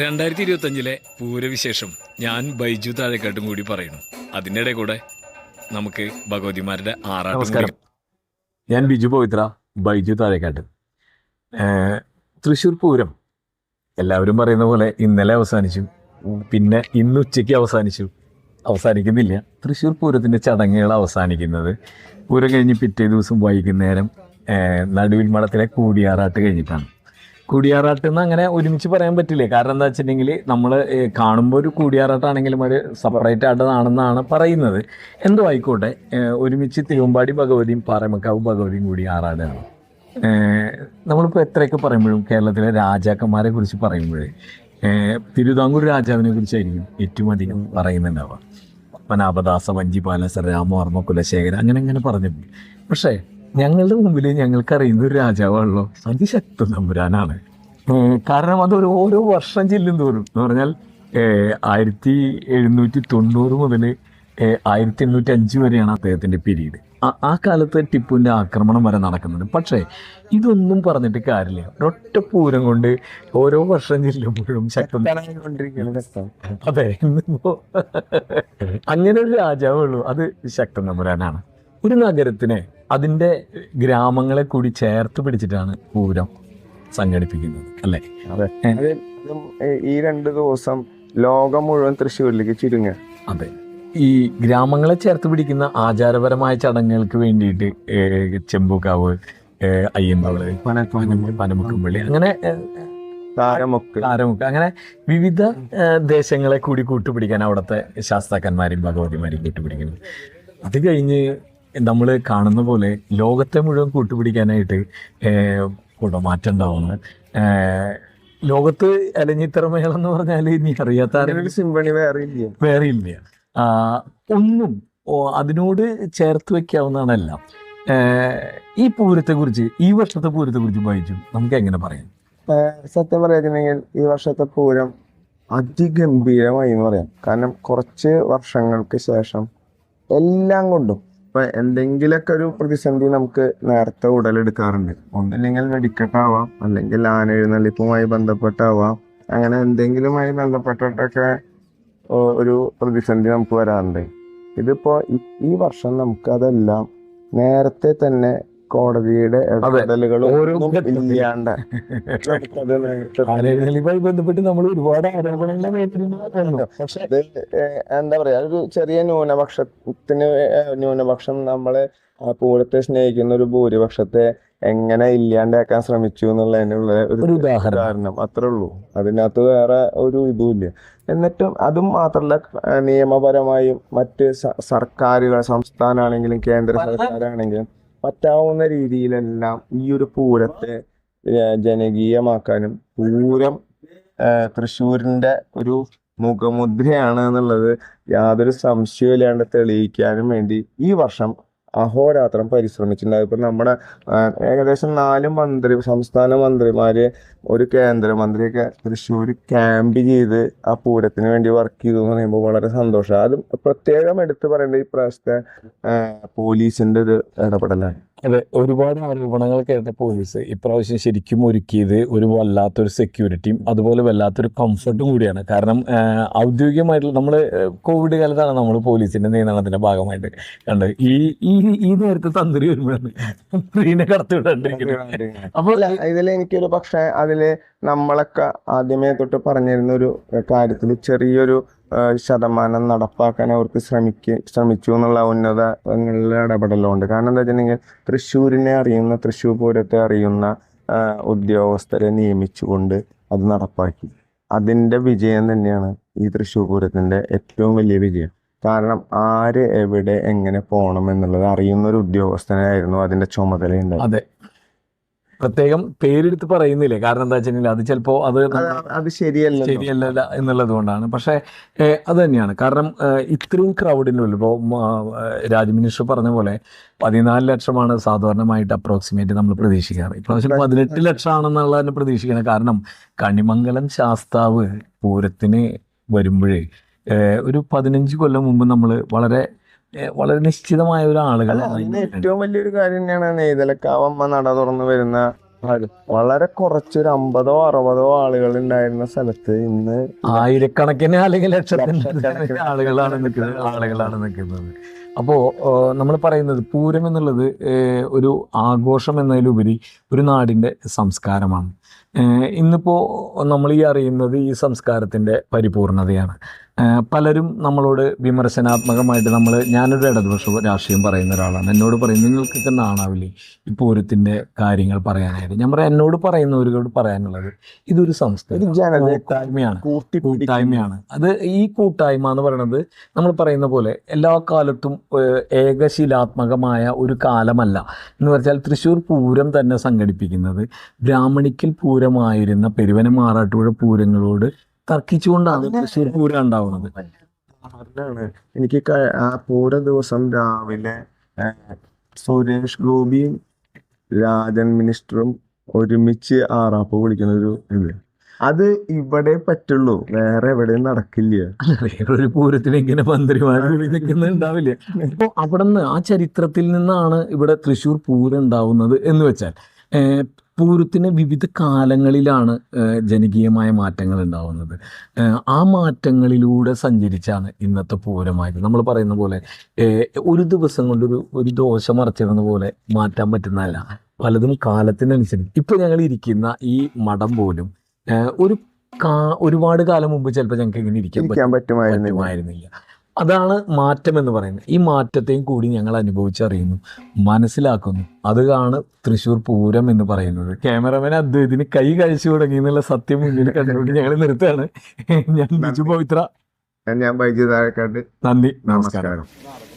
രണ്ടായിരത്തി ഇരുപത്തഞ്ചിലെ പൂരവിശേഷം ഞാൻ ബൈജു താഴെക്കാട്ടും കൂടി പറയുന്നു. അതിനിടെ കൂടെ നമുക്ക് ഭഗവതിമാരുടെ ആറാം നമസ്കാരം. ഞാൻ ബിജു പവിത്ര ബൈജു താഴേക്കാട്ട്. തൃശ്ശൂർ പൂരം. എല്ലാവരും പറയുന്ന പോലെ ഇന്നലെ അവസാനിച്ചു. പിന്നെ ഇന്ന് ഉച്ചയ്ക്ക് അവസാനിച്ചു. അവസാനിക്കുന്നില്ല. തൃശ്ശൂർ പൂരത്തിന്റെ ചടങ്ങുകൾ അവസാനിക്കുന്നത് പൂരം കഴിഞ്ഞ് പിറ്റേ ദിവസം വൈകുന്നേരം നടുവിൽ മഠത്തിലെ കൂടിയാറാട്ട് കഴിഞ്ഞിട്ടാണ്. കൂടിയാറാട്ട് എന്ന് അങ്ങനെ ഒരുമിച്ച് പറയാൻ പറ്റില്ല? കാരണം എന്താ വെച്ചിട്ടുണ്ടെങ്കിൽ നമ്മൾ കാണുമ്പോൾ ഒരു കൂടിയാറാട്ടാണെങ്കിലും ഒരു സെപ്പറേറ്റ് ആട്ടതാണെന്നാണ് പറയുന്നത്. എന്തോ ആയിക്കോട്ടെ. ഒരുമിച്ച് തിരുവമ്പാടി ഭഗവതിയും പാറമക്കാവ് ഭഗവതിയും കൂടി ആറാടാണ്. നമ്മളിപ്പോൾ എത്രയൊക്കെ പറയുമ്പോഴും കേരളത്തിലെ രാജാക്കന്മാരെ കുറിച്ച് പറയുമ്പോഴേ തിരുവിതാംകൂർ രാജാവിനെ കുറിച്ചായിരിക്കും ഏറ്റവും അധികം പറയുന്നുണ്ടാവുക. പത്മനാഭദാസ വഞ്ചിപാലസ രാമവർമ്മ കുലശേഖര അങ്ങനെ അങ്ങനെ പറഞ്ഞു പക്ഷേ ഞങ്ങളുടെ മുമ്പിൽ ഞങ്ങൾക്ക് അറിയുന്ന ഒരു രാജാവാണല്ലോ. അതിശക്ത തമ്പുരാനാണ്. കാരണം കാരണം അതൊരു ഓരോ വർഷം ചെല്ലും തോറും. എന്ന് പറഞ്ഞാൽ ആയിരത്തി എഴുന്നൂറ്റി തൊണ്ണൂറ് മുതൽ ആയിരത്തി എണ്ണൂറ്റി അഞ്ച് വരെയാണ് അദ്ദേഹത്തിന്റെ പീരീഡ്. ആ കാലത്ത് ടിപ്പുവിന്റെ ആക്രമണം വരെ നടക്കുന്നുണ്ട്. പക്ഷേ ഇതൊന്നും പറഞ്ഞിട്ട് കാര്യമില്ല. ഒരൊറ്റ പൂരം കൊണ്ട് ഓരോ വർഷം ചെല്ലുമ്പോഴും ശക്തം അതെ ഇന്നിപ്പോ അങ്ങനെ ഒരു രാജാവുള്ളൂ. അത് ശക്തൻ നമ്പുരാനാണ് ഒരു നഗരത്തിനെ അതിന്റെ ഗ്രാമങ്ങളെ കൂടി ചേർത്ത് പിടിച്ചിട്ടാണ് പൂരം സംഘടിപ്പിക്കുന്നത് അല്ലേ? അതെ. ഈ- രണ്ട് ദിവസം ലോകം മുഴുവൻ തൃശ്ശൂരിലേക്ക് ചുരുങ്ങുക. അതെ. ഈ ഗ്രാമങ്ങളെ ചേർത്ത് പിടിക്കുന്ന ആചാരപരമായ ചടങ്ങുകൾക്ക് വേണ്ടിയിട്ട് ചെമ്പൂക്കാവ് അയ്യമ്പൾ പനമുക്കുമ്പള്ളി അങ്ങനെ താരമൊക്കെ. താരമുക്ക്. അങ്ങനെ വിവിധ ദേശങ്ങളെ കൂടി കൂട്ടുപിടിക്കാൻ അവിടുത്തെ ശാസ്ത്രജ്ഞന്മാരും ഭഗവതിമാരും കൂട്ടുപിടിക്കുന്നു. അത് കഴിഞ്ഞ് നമ്മൾ കാണുന്ന പോലെ ലോകത്തെ മുഴുവൻ കൂട്ടുപിടിക്കാനായിട്ട് കുടമാറ്റം ഉണ്ടാവുന്നു. ലോകത്ത് അലഞ്ഞിത്തറമേളം എന്ന് പറഞ്ഞാൽ ഇനി അറിയാത്ത ആരെങ്കിലും സിംബണി വേറെ ഇല്ല. വേറെ ഇല്ല. ഒന്നും അതിനോട് ചേർത്ത് വെക്കാവുന്നതാണ് എല്ലാം. ഈ പൂരത്തെ കുറിച്ച് ഈ വർഷത്തെ പൂരത്തെ കുറിച്ച് വായിച്ചു നമുക്ക് എങ്ങനെ പറയാം? സത്യം പറയുകയാണെങ്കിൽ ഈ വർഷത്തെ പൂരം അതിഗംഭീരമായി എന്ന് പറയാം. കാരണം കുറച്ച് വർഷങ്ങൾക്ക് ശേഷം എല്ലാം കൊണ്ടും ഇപ്പൊ എന്തെങ്കിലുമൊക്കെ ഒരു പ്രതിസന്ധി നമുക്ക് നേരത്തെ ഉടലെടുക്കാറുണ്ട്. ഒന്നില്ലെങ്കിൽ വെടിക്കെട്ടാവാം അല്ലെങ്കിൽ ആന എഴുന്നള്ളിപ്പുമായി ബന്ധപ്പെട്ടാവാം. അങ്ങനെ എന്തെങ്കിലുമായി ബന്ധപ്പെട്ടിട്ടൊക്കെ ഒരു പ്രതിസന്ധി നമുക്ക് വരാറുണ്ട്. ഇതിപ്പോ ഈ വർഷം നമുക്കതെല്ലാം നേരത്തെ തന്നെ കോടതിയുടെ. ഇല്ലാണ്ട്. ബന്ധപ്പെട്ട് നമ്മൾ ഒരുപാട് ആരോപണങ്ങൾ നേരിടുന്നു പക്ഷെ എന്താ പറയാ ഒരു ചെറിയ ന്യൂനപക്ഷത്തിന് ന്യൂനപക്ഷം നമ്മളെ പൂരത്തെ സ്നേഹിക്കുന്ന ഒരു ഭൂരിപക്ഷത്തെ എങ്ങനെ ഇല്ലാണ്ടാക്കാൻ ശ്രമിച്ചു എന്നുള്ളതിനുള്ള ഒരു ഒരു ഉദാഹരണം. അത്രേ ഉള്ളൂ. അതിനകത്ത് വേറെ ഒരു ഇതുമില്ല. എന്നിട്ടും അതും മാത്രമല്ല നിയമപരമായും മറ്റ് സർക്കാരുകൾ സംസ്ഥാനമാണെങ്കിലും കേന്ദ്ര സർക്കാരാണെങ്കിലും പറ്റാവുന്ന രീതിയിലെല്ലാം ഈ ഒരു പൂരത്തെ ജനകീയമാക്കാനും പൂരം തൃശ്ശൂരിന്റെ ഒരു മുഖമുദ്രയാണ് എന്നുള്ളത് യാതൊരു സംശയവും ഇല്ലാണ്ട് തെളിയിക്കാനും വേണ്ടി ഈ വർഷം അഹോരാത്രം പരിശ്രമിച്ചിട്ടുണ്ട് ഇപ്പൊ നമ്മുടെ ഏകദേശം നാല് മന്ത്രി സംസ്ഥാന മന്ത്രിമാര് ഒരു കേന്ദ്രമന്ത്രിയൊക്കെ തൃശ്ശൂർ ക്യാമ്പ് ചെയ്ത് ആ പൂരത്തിന് വേണ്ടി വർക്ക് ചെയ്തു എന്ന് പറയുമ്പോൾ വളരെ സന്തോഷമാണ് അതും പ്രത്യേകം എടുത്തു പറയേണ്ട ഈ പ്രാവശ്യത്തെ പോലീസിന്റെ ഒരു ഇടപെടലാണ്. അതെ ഒരുപാട് ആരോപണങ്ങൾ കേട്ട പോലീസ് ഇപ്രാവശ്യം ശരിക്കും ഒരുക്കിയത് ഒരു വല്ലാത്തൊരു സെക്യൂരിറ്റിയും അതുപോലെ വല്ലാത്തൊരു കംഫർട്ടും കൂടിയാണ്. കാരണം ഔദ്യോഗികമായിട്ടുള്ള നമ്മൾ കോവിഡ് കാലത്താണ് നമ്മൾ പോലീസിന്റെ നിയന്ത്രണത്തിന്റെ ഭാഗമായിട്ട് കണ്ടത്. ഈ ഈ ഈ നേരത്തെ തന്ത്രി വരുമ്പോഴാണ് സ്ത്രീനെ കടത്തിവിടേണ്ടിരിക്കുന്നത് അപ്പോൾ ഇതിൽ എനിക്കൊരു പക്ഷേ അതിൽ നമ്മളൊക്കെ ആദ്യമേ തൊട്ട് പറഞ്ഞിരുന്ന ഒരു കാര്യത്തിൽ ചെറിയൊരു ശതമാനം നടപ്പാക്കാൻ അവർക്ക് ശ്രമിക്ക ശ്രമിച്ചു എന്നുള്ള ഉന്നതങ്ങളിലെ ഇടപെടലുണ്ട്. കാരണം എന്താ വെച്ചിട്ടുണ്ടെങ്കിൽ തൃശ്ശൂരിനെ അറിയുന്ന തൃശ്ശൂർ പൂരത്തെ അറിയുന്ന ഉദ്യോഗസ്ഥരെ നിയമിച്ചുകൊണ്ട് അത് നടപ്പാക്കി. അതിന്റെ വിജയം തന്നെയാണ് ഈ തൃശ്ശൂർ പൂരത്തിന്റെ ഏറ്റവും വലിയ വിജയം. കാരണം ആര് എവിടെ എങ്ങനെ പോകണം എന്നുള്ളത് അറിയുന്ന ഒരു ഉദ്യോഗസ്ഥനായിരുന്നു അതിന്റെ അതെ. പ്രത്യേകം പേരെടുത്ത് പറയുന്നില്ല? കാരണം എന്താ വെച്ചിട്ടുണ്ടെങ്കിൽ അത് ചിലപ്പോൾ അത് അത് ശരിയല്ല ശരിയല്ല എന്നുള്ളത് കൊണ്ടാണ് പക്ഷേ അത് തന്നെയാണ് കാരണം ഇത്രയും ക്രൗഡിന്റെ ഉള്ളിൽ ഇപ്പോൾ രാജ് മിനിസ്റ്റർ പറഞ്ഞ പോലെ പതിനാല് ലക്ഷമാണ് സാധാരണമായിട്ട് അപ്രോക്സിമേറ്റ് നമ്മൾ പ്രതീക്ഷിക്കാറ്. ഇപ്രാവശ്യം പതിനെട്ട് ലക്ഷമാണെന്നുള്ളതിന് പ്രതീക്ഷിക്കണം. കാരണം കണിമംഗലം ശാസ്താവ് പൂരത്തിന് വരുമ്പോഴേ ഒരു പതിനഞ്ച് കൊല്ലം മുമ്പ് നമ്മൾ വളരെ വളരെ നിശ്ചിതമായ ഒരു ആളുകൾ ഏറ്റവും വലിയൊരു കാര്യം തന്നെയാണ് നെയ്തലക്കാവമ്മ നട തുറന്നു വരുന്ന വളരെ കുറച്ചൊരു അമ്പതോ അറുപതോ ആളുകൾ ഉണ്ടായിരുന്ന സ്ഥലത്ത് ഇന്ന് ആയിരക്കണക്കിന് അല്ലെങ്കിൽ ലക്ഷക്കണക്കിന് ആളുകളാണ് നിൽക്കുന്നത് ആളുകളാണ് നിൽക്കുന്നത്. അപ്പോൾ നമ്മൾ പറയുന്നത് പൂരം എന്നുള്ളത് ഒരു ആഘോഷം എന്നതിലുപരി ഒരു നാടിന്റെ സംസ്കാരമാണ്. ഇന്നിപ്പോൾ നമ്മൾ ഈ അറിയുന്നത് ഈ സംസ്കാരത്തിന്റെ പരിപൂർണതയാണ്. പലരും നമ്മളോട് വിമർശനാത്മകമായിട്ട് നമ്മൾ ഞാനൊരു ഇടതുപക്ഷ രാഷ്ട്രീയം പറയുന്ന ഒരാളാണ്. എന്നോട് പറയും നിങ്ങൾക്കൊക്കെ നാണാവില്ലേ ഈ പൂരത്തിന്റെ കാര്യങ്ങൾ പറയാനായിട്ട്? ഞാൻ പറയാം എന്നോട് പറയുന്നവരോട് പറയാനുള്ളത് ഇതൊരു സംസ്കാരം. കൂട്ടായ്മയാണ്. കൂട്ടായ്മയാണ്. അത് ഈ കൂട്ടായ്മ എന്ന് പറയുന്നത് നമ്മൾ പറയുന്ന പോലെ എല്ലാ കാലത്തും ഏകശീലാത്മകമായ ഏകശിലാത്മകമായ ഒരു കാലമല്ല. എന്ന് വെച്ചാൽ തൃശ്ശൂർ പൂരം തന്നെ സംഘടിപ്പിക്കുന്നത് ബ്രാഹ്മണിക്കൽ പൂരമായിരുന്ന പെരുവന മാറാട്ടുപുഴ പൂരങ്ങളോട് തർക്കിച്ചുകൊണ്ടാണ് തൃശ്ശൂർ പൂരം ഉണ്ടാവുന്നത്. അതാണ് എനിക്ക് ആ പൂര ദിവസം രാവിലെ സുരേഷ് ഗോപിയും രാജൻ മിനിസ്റ്ററും ഒരുമിച്ച് ആറാപ്പ് വിളിക്കുന്ന ഒരു ഇത്. അത് ഇവിടെ പറ്റുള്ളൂ. വേറെ എവിടെയും നടക്കില്ല. വേറൊരു പൂരത്തിന് ഇങ്ങനെ മന്ത്രിമാർ ഉണ്ടാവില്ല? അപ്പോൾ അവിടെ നിന്ന് ആ ചരിത്രത്തിൽ നിന്നാണ് ഇവിടെ തൃശ്ശൂർ പൂരം ഉണ്ടാവുന്നത് എന്ന് വെച്ചാൽ പൂരത്തിന് വിവിധ കാലങ്ങളിലാണ് ജനകീയമായ മാറ്റങ്ങൾ ഉണ്ടാവുന്നത്. ആ മാറ്റങ്ങളിലൂടെ സഞ്ചരിച്ചാണ് ഇന്നത്തെ പൂരമായത്. നമ്മൾ പറയുന്ന പോലെ ഒരു ദിവസം കൊണ്ടൊരു ഒരു ദോശ മറച്ചിടുന്ന പോലെ മാറ്റാൻ പറ്റുന്നതല്ല. പലതും കാലത്തിനനുസരിച്ച് ഇപ്പം ഞങ്ങൾ ഇരിക്കുന്ന ഈ മഠം പോലും ഒരു ഒരുപാട് കാലം മുമ്പ് ചിലപ്പോൾ ഞങ്ങൾക്ക് ഇങ്ങനെ ഇരിക്കാൻ പറ്റും ഇരിക്കാൻ പറ്റുമായിരുന്നില്ല. പറ്റുമായിരുന്നില്ല. അതാണ് മാറ്റം എന്ന് പറയുന്നത്. ഈ മാറ്റത്തെയും കൂടി ഞങ്ങൾ അനുഭവിച്ചറിയുന്നു. മനസ്സിലാക്കുന്നു. അതാണ് തൃശ്ശൂർ പൂരം എന്ന് പറയുന്നത്. ക്യാമറമാൻ അദ്വൈതിന് കൈ കഴിച്ചു തുടങ്ങി എന്നുള്ള സത്യം മുന്നിൽ കണ്ടുകൊണ്ട് ഞങ്ങൾ നിർത്തുകയാണ്. ഞാൻ ബിജു പവിത്ര. ഞാൻ ബൈജു താഴെക്കാട്ട് നന്ദി. നമസ്കാരം. നമസ്കാരം.